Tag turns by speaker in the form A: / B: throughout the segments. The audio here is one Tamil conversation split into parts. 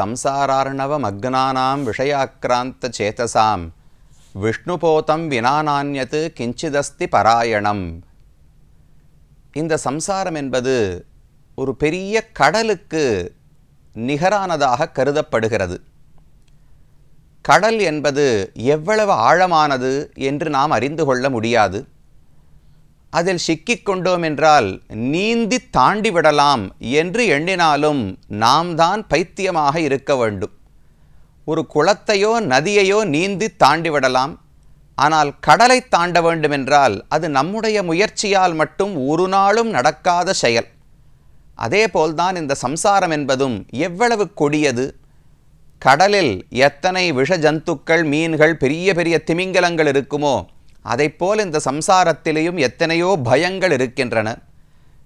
A: சம்சாரார்ணவமக்னானாம் விஷயாக்கிராந்த சேதசாம் விஷ்ணுபோதம் வினானான்யத்து கிஞ்சிதஸ்தி பராயணம். இந்த சம்சாரம் என்பது ஒரு பெரிய கடலுக்கு நிகரானதாக கருதப்படுகிறது. கடல் என்பது எவ்வளவு ஆழமானது என்று நாம் அறிந்து கொள்ள முடியாது. அதில் சிக்கிக்கொண்டோம் என்றால் நீந்தி தாண்டி விடலாம் என்று எண்ணினாலும் நாம் தான் பைத்தியமாக இருக்க வேண்டும். ஒரு குளத்தையோ நதியையோ நீந்தி தாண்டி விடலாம். ஆனால் கடலை தாண்ட வேண்டுமென்றால் அது நம்முடைய முயற்சியால் மட்டும் ஒரு நாளும் நடக்காத செயல். அதேபோல்தான் இந்த சம்சாரம் என்பதும் எவ்வளவு கொடியது. கடலில் எத்தனை விஷ ஜந்துக்கள் மீன்கள் பெரிய பெரிய திமிங்கலங்கள் இருக்குமோ அதைப்போல் இந்த சம்சாரத்திலேயும் எத்தனையோ பயங்கள் இருக்கின்றன.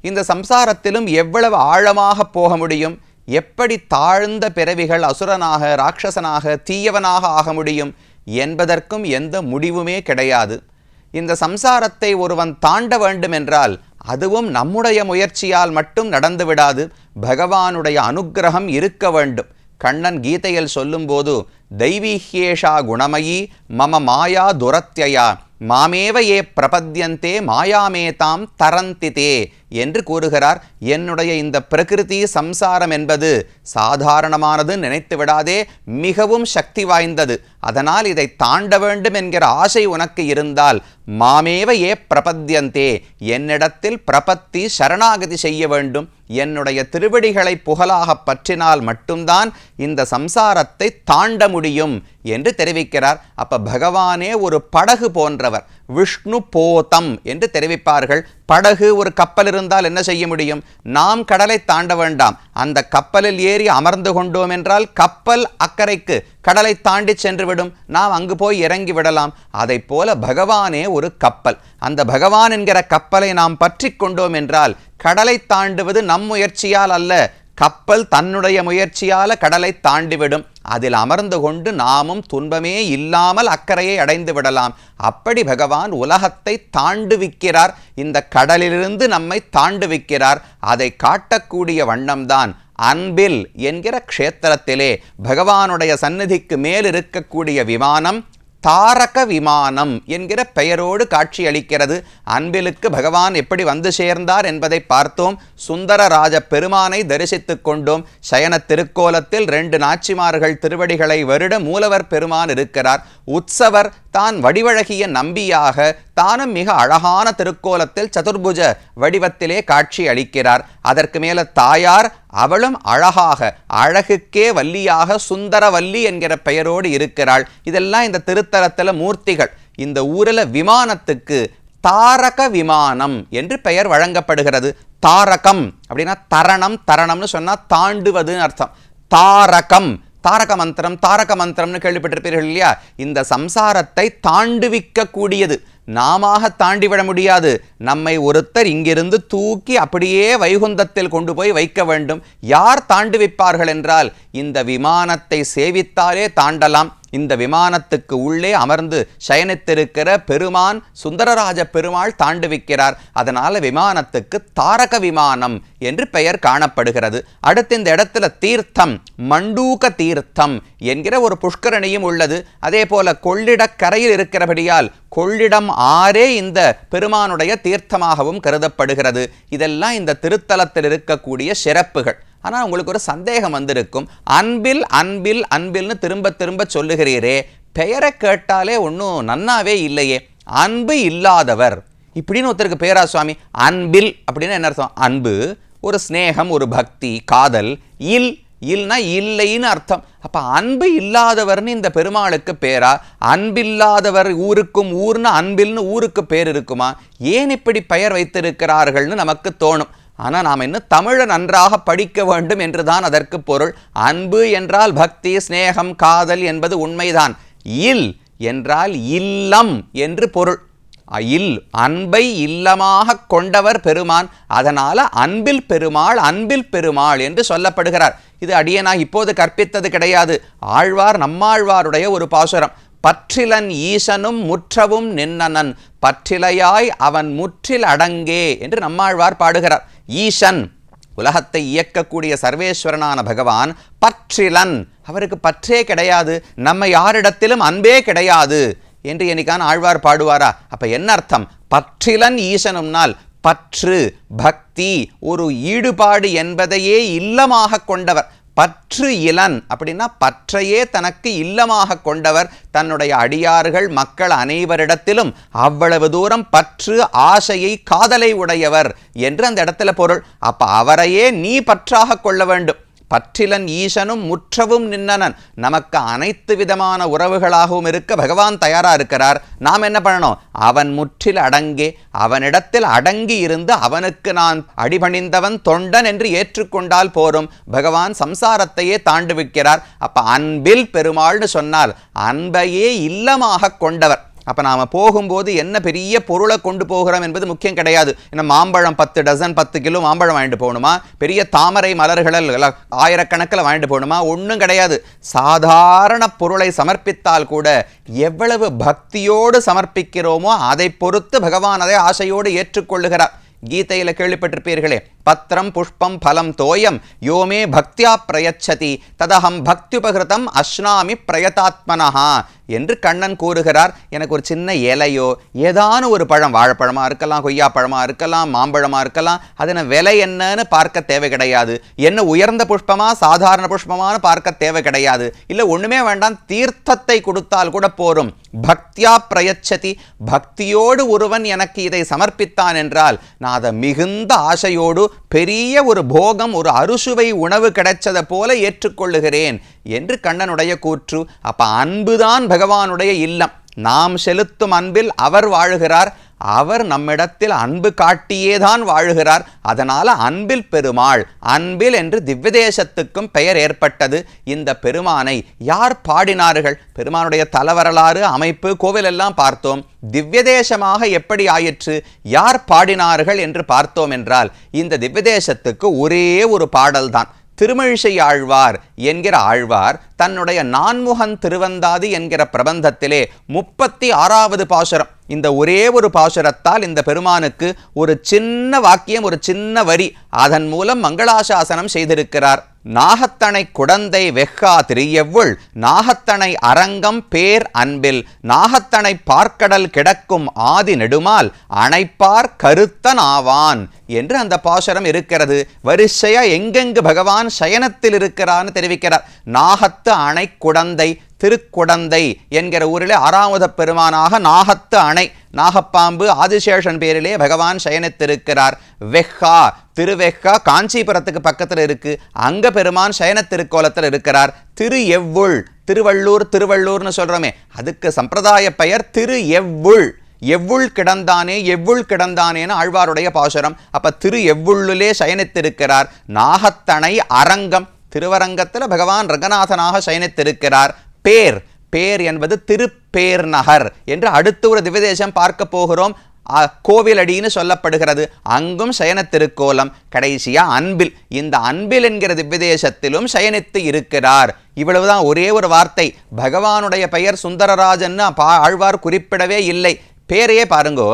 A: இந்த சம்சாரத்திலும் எவ்வளவு ஆழமாக போக முடியும்? எப்படி தாழ்ந்த பிறவிகள் அசுரனாக ராட்சசனாக தீயவனாக ஆக முடியும்? என்பதற்கும் எந்த முடிவுமே கிடையாது. இந்த சம்சாரத்தை ஒருவன் தாண்ட வேண்டுமென்றால் அதுவும் நம்முடைய முயற்சியால் மட்டும் நடந்து விடாது. பகவானுடைய அனுக்கிரகம் இருக்க வேண்டும். கண்ணன் கீதையில் சொல்லும்போது தெய்வீகேஷா குணமயி மம மாயா துரத்தியா மாமேவ ஏ பிரபத்தியந்தே மாயாமேதாம் தரந்தி தே என்று கூறுகிறார். என்னுடைய இந்த பிரகிருதி சம்சாரம் என்பது சாதாரணமானது நினைத்து விடாதே மிகவும் சக்தி வாய்ந்தது. அதனால் இதை தாண்ட வேண்டும் என்கிற ஆசை உனக்கு இருந்தால் மாமேவ ஏ பிரபத்யந்தே என்னிடத்தில் பிரபத்தி சரணாகதி செய்ய வேண்டும். என்னுடைய திருவடிகளை புகழாக பற்றினால் மட்டும்தான் இந்த சம்சாரத்தை தாண்ட முடியும் என்று தெரிவிக்கிறார். அப்ப பகவானே ஒரு படகு போன்றவர். விஷ்ணு போதம் என்று தெரிவிப்பார்கள். படகு ஒரு கப்பல் இருந்தால் என்ன செய்ய முடியும்? நாம் கடலை தாண்ட வேண்டாம். அந்த கப்பலில் ஏறி அமர்ந்து கொண்டோம் என்றால் கப்பல் அக்கறைக்கு கடலை தாண்டி சென்று விடும். நாம் அங்கு போய் இறங்கி விடலாம். அதை போல பகவானே ஒரு கப்பல். அந்த பகவான் என்கிற கப்பலை நாம் பற்றி கொண்டோம் என்றால் கடலை தாண்டுவது நம் முயற்சியால் அல்ல. கப்பல் தன்னுடைய முயற்சியால கடலை தாண்டிவிடும். அதில் அமர்ந்து கொண்டு நாமும் துன்பமே இல்லாமல் அக்கறையை அடைந்து விடலாம். அப்படி பகவான் உலகத்தை தாண்டுவிக்கிறார். இந்த கடலிலிருந்து நம்மை தாண்டுவிக்கிறார். அதை காட்டக்கூடிய வண்ணம்தான் அன்பில் என்கிற க்ஷேத்திரத்திலே பகவானுடைய சந்நிதிக்கு மேல் இருக்கக்கூடிய விமானம் தாரக விமானம் என்கிற பெயரோடு காட்சியளிக்கிறது. அன்பிலுக்கு பகவான் எப்படி வந்து சேர்ந்தார் என்பதை பார்த்தோம். சுந்தரராஜ பெருமானை தரிசித்து கொண்டோம். சயன திருக்கோலத்தில் ரெண்டு நாச்சிமார்கள் திருவடிகளை வருட மூலவர் பெருமான் இருக்கிறார். உற்சவர் தான் வடிவழகிய நம்பியாக தானும் மிக அழகான திருக்கோலத்தில் சதுர்புஜ வடிவத்திலே காட்சி அளிக்கிறார். அதற்கு மேல தாயார் அவளும் அழகாக அழகுக்கே வல்லியாக சுந்தரவல்லி என்கிற பெயரோடு இருக்கிறாள். இதெல்லாம் இந்த திருத்தலத்தில் மூர்த்திகள். இந்த ஊரில் விமானத்துக்கு தாரக விமானம் என்று பெயர் வழங்கப்படுகிறது. தாரகம் அப்படின்னா தரணம் தரணம்னு சொன்னால் தாண்டுவதுன்னு அர்த்தம். தாரகம் தாரக மந்திரம் தாரக மந்திரம்னு கேள்விப்பட்டிருப்பீர்கள் இல்லையா? இந்த சம்சாரத்தை தாண்டுவிக்கக்கூடியது. நாம தாண்டிவிட முடியாது. நம்மை ஒருத்தர் இங்கிருந்து தூக்கி அப்படியே வைகுந்தத்தில் கொண்டு போய் வைக்க வேண்டும். யார் தாண்டுவிப்பார்கள் என்றால் இந்த விமானத்தை சேவித்தாலே தாண்டலாம். இந்த விமானத்துக்கு உள்ளே அமர்ந்து சயனித்திருக்கிற பெருமான் சுந்தரராஜ பெருமாள் தாண்டுவிக்கிறார். அதனால விமானத்துக்கு தாரக விமானம் என்று பெயர் காணப்படுகிறது. அடுத்து இந்த இடத்துல தீர்த்தம் மண்டூக தீர்த்தம் என்கிற ஒரு புஷ்கரணியும் உள்ளது. அதே போல கொள்ளிடக்கரையில் இருக்கிறபடியால் கொள்ளிடம் ஆறே இந்த பெருமானுடைய தீர்த்தமாகவும் கருதப்படுகிறது. இதெல்லாம் இந்த திருத்தலத்தில் இருக்கக்கூடிய சிறப்புகள். ஆனால் உங்களுக்கு ஒரு சந்தேகம் வந்திருக்கும். அன்பில் அன்பில் அன்பில்னு திரும்ப திரும்ப சொல்லுகிறீரே. பெயரை கேட்டாலே ஒன்றும் நன்னாவே இல்லையே. அன்பு இல்லாதவர். இப்படின்னு ஒருத்தருக்கு பேரா சுவாமி. அன்பில் அப்படின்னு என்ன அர்த்தம்? அன்பு ஒரு ஸ்நேகம் ஒரு பக்தி காதல். இல் இல்னா இல்லைன்னு அர்த்தம். அப்போ அன்பு இல்லாதவர்னு இந்த பெருமாளுக்கு பேரா? அன்பில்லாதவர் ஊருக்கும் ஊர்னு அன்பில்னு ஊருக்கு பேர் இருக்குமா? ஏன் இப்படி பெயர் வைத்திருக்கிறார்கள்னு நமக்கு தோணும். ஆனால் நாம் இன்னும் தமிழை நன்றாக படிக்க வேண்டும் என்றுதான் அதற்கு பொருள். அன்பு என்றால் பக்தி ஸ்நேகம் காதல் என்பது உண்மைதான். இல் என்றால் இல்லம் என்று பொருள். இல் அன்பை இல்லமாக கொண்டவர் பெருமான். அதனால் அன்பில் பெருமாள் அன்பில் பெருமாள் என்று சொல்லப்படுகிறார். இது அடியனா இப்போது கற்பித்தது கிடையாது. ஆழ்வார் நம்மாழ்வாருடைய ஒரு பாசுரம். பற்றிலன் ஈசனும் முற்றவும் நின்னனன். பற்றிலையாய் அவன் முற்றில் அடங்கே என்று நம்மாழ்வார் பாடுகிறார். ஈசன் உலகத்தை இயக்கக்கூடிய சர்வேஸ்வரனான பகவான் பற்றிலன். அவருக்கு பற்றே கிடையாது நம்ம யாரிடத்திலும் அன்பே கிடையாது என்று என்னைக்கான ஆழ்வார் பாடுவாரா? அப்ப என்ன அர்த்தம்? பற்றிலன் ஈசனும்னால் பற்று பக்தி ஒரு ஈடுபாடு என்பதையே இல்லமாக கொண்டவர். பற்று இளன் அப்படின்னா பற்றையே தனக்கு இல்லமாக கொண்டவர். தன்னுடைய அடியார்கள் மக்கள் அனைவரிடத்திலும் அவ்வளவு தூரம் பற்று ஆசையை காதலை உடையவர் என்று அந்த இடத்துல பொருள். அப்ப அவரையே நீ பற்றாக கொள்ள வேண்டும். பற்றிலன் ஈசனும் முற்றவும் நின்னனன். நமக்கு அனைத்து விதமான உறவுகளாகவும் இருக்க பகவான் தயாரா இருக்கிறார். நாம் என்ன பண்ணணும்? அவன் முற்றில் அடங்கி அவனிடத்தில் அடங்கி இருந்து அவனுக்கு நான் அடிபணிந்தவன் தொண்டன் என்று ஏற்றுக்கொண்டால் போரும். பகவான் சம்சாரத்தையே தாண்டுவிக்கிறார் அப்ப அன்பில் பெருமாள்னு சொன்னால் அன்பையே இல்லமாக கொண்டவர். அப்போ நாம் போகும்போது என்ன பெரிய பொருளை கொண்டு போகிறோம் என்பது முக்கியம் கிடையாது. என்ன மாம்பழம் பத்து டசன் பத்து கிலோ மாம்பழம் வாங்கிட்டு போகணுமா? பெரிய தாமரை மலர்களில் ஆயிரக்கணக்கில் வாங்கிட்டு போகணுமா? ஒன்றும் கிடையாது. சாதாரண பொருளை சமர்ப்பித்தால் கூட எவ்வளவு பக்தியோடு சமர்ப்பிக்கிறோமோ அதை பொறுத்து பகவான் அதை ஆசையோடு ஏற்றுக்கொள்ளுகிறார். கீதையில் கேள்விப்பட்டிருப்பீர்களே பத்திரம் புஷ்பம் பலம் தோயம் யோமே பக்தியா பிரயச்சதி ததகம் பக்தியுபகிருதம் அஸ்னாமி பிரயதாத்மனஹா என்று கண்ணன் கூறுகிறார். எனக்கு ஒரு சின்ன இலையோ ஏதான ஒரு பழம் வாழைப்பழமாக இருக்கலாம் கொய்யா இருக்கலாம் மாம்பழமா இருக்கலாம் அதன விலை என்னன்னு பார்க்க தேவை கிடையாது. என்ன உயர்ந்த புஷ்பமா சாதாரண புஷ்பமானு பார்க்க தேவை கிடையாது. இல்லை ஒன்றுமே வேண்டாம் தீர்த்தத்தை கொடுத்தால் கூட போரும். பக்தியா பிரயச்சதி பக்தியோடு ஒருவன் எனக்கு இதை சமர்ப்பித்தான் என்றால் நான் அதை மிகுந்த ஆசையோடு பெரிய ஒரு போகம் ஒரு அறுசுவை உணவு கிடைச்சதை போல ஏற்றுக்கொள்ளுகிறேன் என்று கண்ணனுடைய கூற்று. அப்ப அன்புதான் பகவானுடைய இல்லம். நாம் செலுத்தும் அன்பில் அவர் வாழுகிறார். அவர் நம்மிடத்தில் அன்பு காட்டியே தான் வாழுகிறார். அதனால் அன்பில் பெருமாள் அன்பில் என்று திவ்யதேசத்துக்கும் பெயர் ஏற்பட்டது. இந்த பெருமானை யார் பாடினார்கள்? பெருமானுடைய தலவரலாறு அமைப்பு கோவில் எல்லாம் பார்த்தோம். திவ்யதேசமாக எப்படி ஆயிற்று? யார் பாடினார்கள் என்று பார்த்தோம் என்றால் இந்த திவ்யதேசத்துக்கு ஒரே ஒரு பாடல்தான். திருமழிசை ஆழ்வார் என்கிற ஆழ்வார் தன்னுடைய நான்முகன் திருவந்தாதி என்கிற பிரபந்தத்திலே முப்பத்தி ஆறாவது பாசுரம். இந்த ஒரே ஒரு பாசுரத்தால் இந்த பெருமானுக்கு ஒரு சின்ன வாக்கியம் ஒரு சின்ன வரி அதன் மூலம் மங்களாசாசனம் செய்திருக்கிறார். நாகத்தனை குடந்தை வெஹ்கா திரியெவ்வுள் நாகத்தனை அரங்கம் பேர் அன்பில் நாகத்தனை பார்க்கடல் கிடக்கும் ஆதி நெடுமால் அணைப்பார் கருத்தன் ஆவான் என்று அந்த பாசுரம் இருக்கிறது. வரிசையா எங்கெங்கு பகவான் சயனத்தில் இருக்கிறான்னு தெரிவிக்கிறார். நாகத்து அணை குடந்தை திருக்குடந்தை என்கிற ஊரில் ஆறாவத பெருமானாக நாகத்து அணை நாகப்பாம்பு ஆதிசேஷன் பேரிலே பகவான் சயனித்திருக்கிறார். வெஹ்கா திருவெஹ்கா காஞ்சிபுரத்துக்கு பக்கத்தில் இருக்கு. அங்க பெருமான் சயன திருக்கோலத்தில் இருக்கிறார். திரு எவ்வுள் திருவள்ளூர் திருவள்ளூர்னு சொல்றோமே. அதுக்கு சம்பிரதாய பெயர் திரு எவ்வுள் எவ்வுள் கிடந்தானே எவ்வுள் கிடந்தானேன்னு ஆழ்வாருடைய பாசுரம். அப்ப திரு எவ்வுள்ளிலே சயனித்திருக்கிறார். நாகத்தனை அரங்கம் திருவரங்கத்தில் பகவான் ரங்கநாதனாக சயனித்திருக்கிறார். பேர். பேர் என்பது திருப்பேர் நகர் என்று அடுத்து ஒரு திவ்யதேசம் பார்க்க போகிறோம். கோவிலடின்னு சொல்லப்படுகிறது. அங்கும் சயன திருக்கோலம் கடைசியா அன்பில். இந்த அன்பில் என்கிற திவ்யதேசத்திலும் சயனித்து இருக்கிறார். இவ்வளவுதான் ஒரே ஒரு வார்த்தை. பகவானுடைய பெயர் சுந்தரராஜன் ஆழ்வார் குறிப்பிடவே இல்லை. பேரையே பாருங்கோ.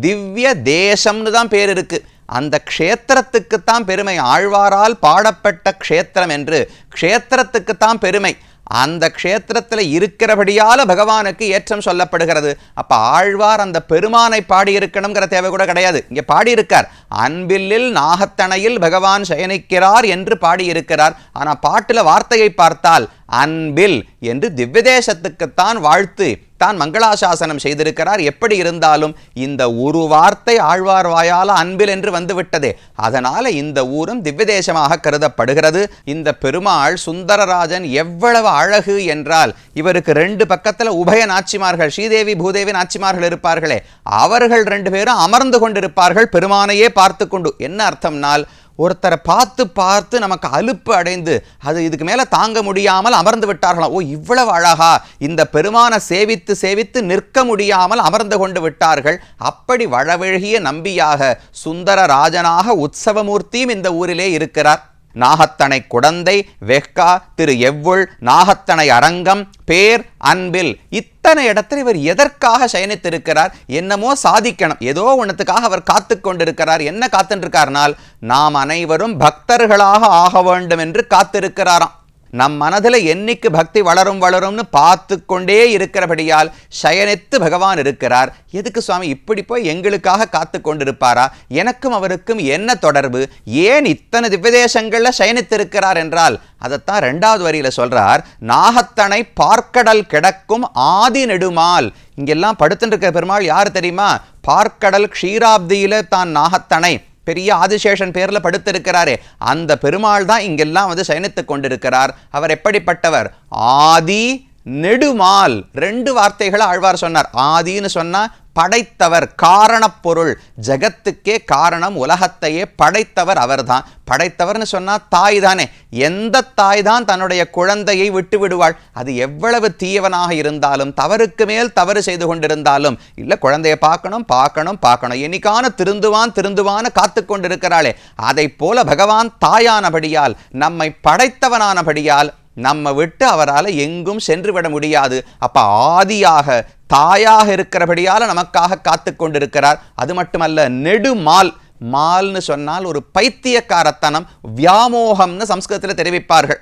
A: திவ்ய தேசம்னு தான் பேர் இருக்கு. அந்த க்ஷேத்திரத்துக்குத்தான் பெருமை. ஆழ்வாரால் பாடப்பட்ட க்ஷேத்திரம் என்று. க்ஷேத்திரத்துக்குத்தான் பெருமை. அந்த க்ஷேத்திரத்தில் இருக்கிறபடியால் பகவானுக்கு ஏற்றம் சொல்லப்படுகிறது. அப்போ ஆழ்வார் அந்த பெருமானை பாடியிருக்கணுங்கிற தேவை கூட கிடையாது. இங்கே பாடியிருக்கார் அன்பில்லில் நாகத்தனையில் பகவான் சயனிக்கிறார் என்று பாடியிருக்கிறார். ஆனால் பாட்டில் வார்த்தையை பார்த்தால் அன்பில் என்று திவ்யதேசத்துக்குத்தான் வாழ்த்து தான் மங்களாசாசனம் செய்திருக்கிறார். எப்படி இருந்தாலும் இந்த ஒரு வார்த்தை ஆழ்வார் வாயால அன்பில் என்று வந்துவிட்டதே. அதனால இந்த ஊரும் திவ்யதேசமாக கருதப்படுகிறது. இந்த பெருமாள் சுந்தரராஜன் எவ்வளவு அழகு என்றால் இவருக்கு ரெண்டு பக்கத்துல உபய நாச்சிமார்கள் ஸ்ரீதேவி பூதேவி நாச்சிமார்கள் இருப்பார்களே. அவர்கள் ரெண்டு பேரும் அமர்ந்து கொண்டிருப்பார்கள் பெருமானையே பார்த்து கொண்டு. என்ன அர்த்தம்னால் ஒருத்தரை பார்த்து பார்த்து நமக்கு அலுப்பு அடைந்து அது இதுக்கு மேலே தாங்க முடியாமல் அமர்ந்து விட்டார்களாம் ஓ இவ்வளவு அழகா. இந்த பெருமான சேவித்து சேவித்து நிற்க முடியாமல் அமர்ந்து கொண்டு விட்டார்கள். அப்படி வளவழகிய நம்பியாக சுந்தர ராஜனாக உற்சவமூர்த்தியும் இந்த ஊரிலே இருக்கிறார். நாகத்தனை குடந்தை வெஹ்கா திரு எவ்வுள் நாகத்தனை அரங்கம் பேர் அன்பில். இத்தனை இடத்துல இவர் எதற்காக சயனித்திருக்கிறார்? என்னமோ சாதிக்கணும். ஏதோ ஒன்றத்துக்காக அவர் காத்து கொண்டிருக்கிறார். என்ன காத்துருக்கார்னால் நாம் அனைவரும் பக்தர்களாக ஆக வேண்டும் என்று காத்திருக்கிறாராம். நம் மனதில் என்னைக்கு பக்தி வளரும் வளரும்னு பார்த்து கொண்டே இருக்கிறபடியால் சயனித்து பகவான் இருக்கிறார். எதுக்கு சுவாமி இப்படி போய் எங்களுக்காக காத்து கொண்டிருப்பாரா? எனக்கும் அவருக்கும் என்ன தொடர்பு? ஏன் இத்தனை திவ்யதேசங்களில் சயனித்திருக்கிறார் என்றால் அதைத்தான் ரெண்டாவது வரியில் சொல்கிறார் நாகத்தனை பார்க்கடல் கிடக்கும் ஆதி நெடுமால். இங்கெல்லாம் படுத்துட்டு இருக்கிற பெருமாள் யார் தெரியுமா? பார்க்கடல் க்ஷீராப்தியில் தான் நாகத்தனை. பெரிய ஆதிசேஷன் பேர்ல படுத்திருக்கிறாரே. அந்த பெருமாள் தான் இங்கெல்லாம் வந்து சயனித்து கொண்டிருக்கிறார். அவர் எப்படிப்பட்டவர்? ஆதி நெடுமால். ரெண்டு வார்த்தைகளை ஆழ்வார் சொன்னார். ஆதின்னு சொன்னால் படைத்தவர் காரணப்பொருள். ஜகத்துக்கே காரணம் உலகத்தையே படைத்தவர் அவர்தான். படைத்தவர்னு சொன்னால் தாய் தானே எந்த தாய் தான் தன்னுடைய குழந்தையை விட்டு விடுவாள்? அது எவ்வளவு தீயவனாக இருந்தாலும் தவறுக்கு மேல் தவறு செய்து கொண்டிருந்தாலும் இல்லை குழந்தையை பார்க்கணும் பார்க்கணும் பார்க்கணும். என்னைக்கான திருந்துவான் திருந்துவான்னு காத்து கொண்டிருக்கிறாளே. அதை போல பகவான் தாயானபடியால் நம்மை படைத்தவனானபடியால் நம்ம விட்டு அவரால் எங்கும் சென்று விட முடியாது. அப்போ ஆதியாக தாயாக இருக்கிறபடியால் நமக்காக காத்து கொண்டிருக்கிறார். அது மட்டுமல்ல நெடுமால். மால்னு சொன்னால் ஒரு பைத்தியக்காரத்தனம் வியாமோகம்னு சம்ஸ்கிருதத்தில் தெரிவிப்பார்கள்.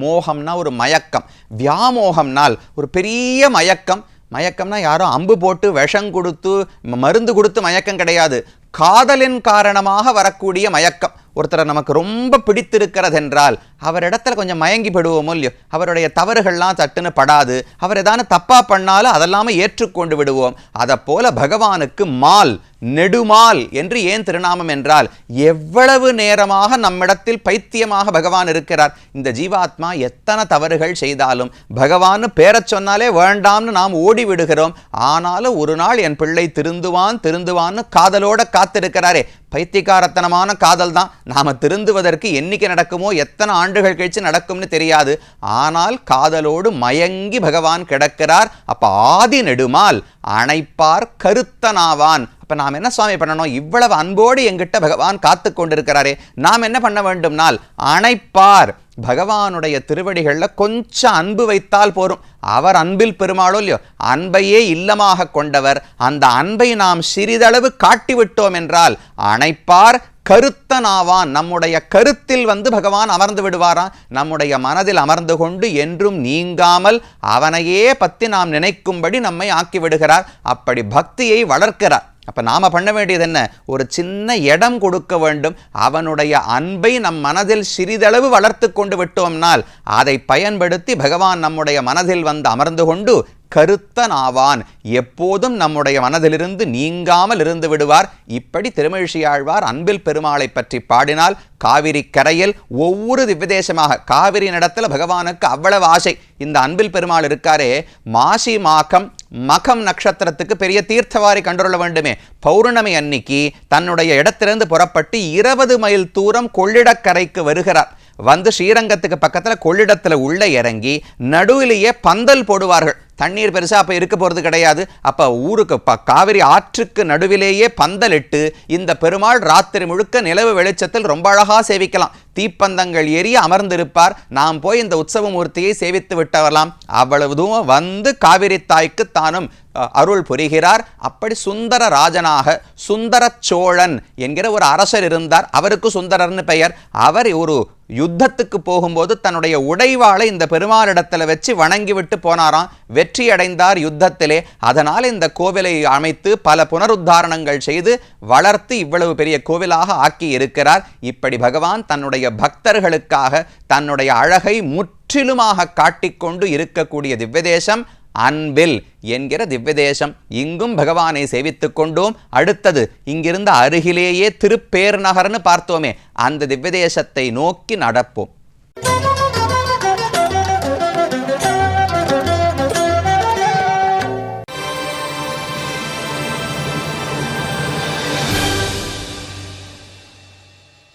A: மோகம்னா ஒரு மயக்கம். வியாமோகம்னால் ஒரு பெரிய மயக்கம். மயக்கம்னா யாரும் அம்பு போட்டு விஷம் கொடுத்து மருந்து கொடுத்து மயக்கம் கிடையாது. காதலின் காரணமாக வரக்கூடிய மயக்கம். ஒருத்தரை நமக்கு ரொம்ப பிடித்திருக்கிறது என்றால் அவரிடத்துல கொஞ்சம் மயங்கி படுவோமோ இல்லையோ அவருடைய தவறுகள்லாம் தட்டுன்னு படாது அவர் எதான தப்பாக பண்ணாலும் அதெல்லாம ஏற்றுக்கொண்டு விடுவோம். அதை போல பகவானுக்கு மால் நெடுமால் என்று ஏன் திருநாமம் என்றால் எவ்வளவு நேரமாக நம்மிடத்தில் பைத்தியமாக பகவான் இருக்கிறார். இந்த ஜீவாத்மா எத்தனை தவறுகள் செய்தாலும் பகவான் பேரச் சொன்னாலே வேண்டாம்னு நாம் ஓடி விடுகிறோம். ஆனாலும் ஒரு நாள் என் பிள்ளை திருந்துவான் திருந்துவான்னு காதலோட காத்திருக்கிறாரே. பைத்தியக்காரத்தனமான காதல் தான் நாம திருந்துவதற்கு என்னைக்கு நடக்குமோ எத்தனை ஆண்டுகள் கழித்து நடக்கும்னு தெரியாது. ஆனால் காதலோடு மயங்கி பகவான் கிடக்கிறார். அப்போ ஆதி நெடுமால் அணைப்பார் கருத்தனாவான். அப்போ நாம் என்ன சுவாமி பண்ணணும்? இவ்வளவு அன்போடு எங்கிட்ட பகவான் காத்து கொண்டிருக்கிறாரே. நாம் என்ன பண்ண வேண்டும்னால் அணைப்பார். பகவானுடைய திருவடிகளில் கொஞ்சம் அன்பு வைத்தால் போரும். அவர் அன்பில் பெருமாளோ இல்லையோ? அன்பையே இல்லமாக கொண்டவர். அந்த அன்பை நாம் சிறிதளவு காட்டிவிட்டோம் என்றால் அணைப்பார் கருத்தனாவான். நம்முடைய கருத்தில் வந்து பகவான் அமர்ந்து விடுவாராம் நம்முடைய மனதில் அமர்ந்து கொண்டு என்றும் நீங்காமல் அவனையே பற்றி நாம் நினைக்கும்படி நம்மை ஆக்கி விடுகிறார். அப்படி பக்தியை வளர்க்கிறார். அப்போ நாம பண்ண வேண்டியது என்ன? ஒரு சின்ன இடம் கொடுக்க வேண்டும். அவனுடைய அன்பை நம் மனதில் சிறிதளவு வளர்த்து கொண்டு விட்டோம்னால் அதை பயன்படுத்தி பகவான் நம்முடைய மனதில் வந்து அமர்ந்து கொண்டு கருத்தனாவான். எப்போதும் நம்முடைய மனதிலிருந்து நீங்காமல் இருந்து விடுவார். இப்படி திருமழிசையாழ்வார் அன்பில் பெருமாளை பற்றி பாடினால் காவிரி கரையில் ஒவ்வொரு திவ்யதேசமாக காவிரி நடத்தில் பகவானுக்கு அவ்வளவு ஆசை. இந்த அன்பில் பெருமாள் இருக்காரே மாசி மாகம் மகம் நட்சத்திரத்துக்கு பெரிய தீர்த்தவாரி கண்டுள்ள வேண்டுமே. பௌர்ணமி அன்னிக்கு தன்னுடைய இடத்திலிருந்து புறப்பட்டு இருபது மைல் தூரம் கொள்ளிடக்கரைக்கு வருகிறார். வந்து ஸ்ரீரங்கத்துக்கு பக்கத்தில் கொள்ளிடத்தில் உள்ளே இறங்கி நடுவிலேயே பந்தல் போடுவார்கள். தண்ணீர் பெருசா அப்ப இருக்க போறது கிடையாது. அப்ப ஊருக்கு ப- காவிரி ஆற்றுக்கு நடுவிலேயே பந்தலிட்டு இந்த பெருமாள் ராத்திரி முழுக்க நிலவு வெளிச்சத்தில் ரொம்ப அழகா சேவிக்கலாம். தீப்பந்தங்கள் எரிய அமர்ந்திருப்பார். நாம் போய் இந்த உற்சவ மூர்த்தியை சேவித்து விட்டவரலாம். அவ்வளவு தூரம் வந்து காவிரி தாய்க்கு தானும் அருள் புரிகிறார். அப்படி சுந்தர ராஜனாக சுந்தர சோழன் என்கிற ஒரு அரசர் இருந்தார். அவருக்கு சுந்தரர்னு பெயர். அவர் ஒரு யுத்தத்துக்கு போகும்போது தன்னுடைய உடைவாளை இந்த பெருமாளிடத்தில் வச்சு வணங்கிவிட்டு போனாராம். வெற்றி அடைந்தார் யுத்தத்திலே. அதனால் இந்த கோவிலை அமைத்து பல புனருத்தாரணங்கள் செய்து வளர்த்து இவ்வளவு பெரிய கோவிலாக ஆக்கி இருக்கிறார். இப்படி பகவான் தன்னுடைய பக்தர்களுக்காக தன்னுடைய அழகை முற்றிலுமாக காட்டிக்கொண்டு இருக்கக்கூடிய திவ்யதேசம் அன்பில் என்கிற திவ்யதேசம். இங்கும் பகவானை சேவித்துக் கொண்டோம். அடுத்தது இங்கிருந்த அருகிலேயே திருப்பேர் நகர்னு பார்த்தோமே அந்த திவ்யதேசத்தை நோக்கி நடப்போம்.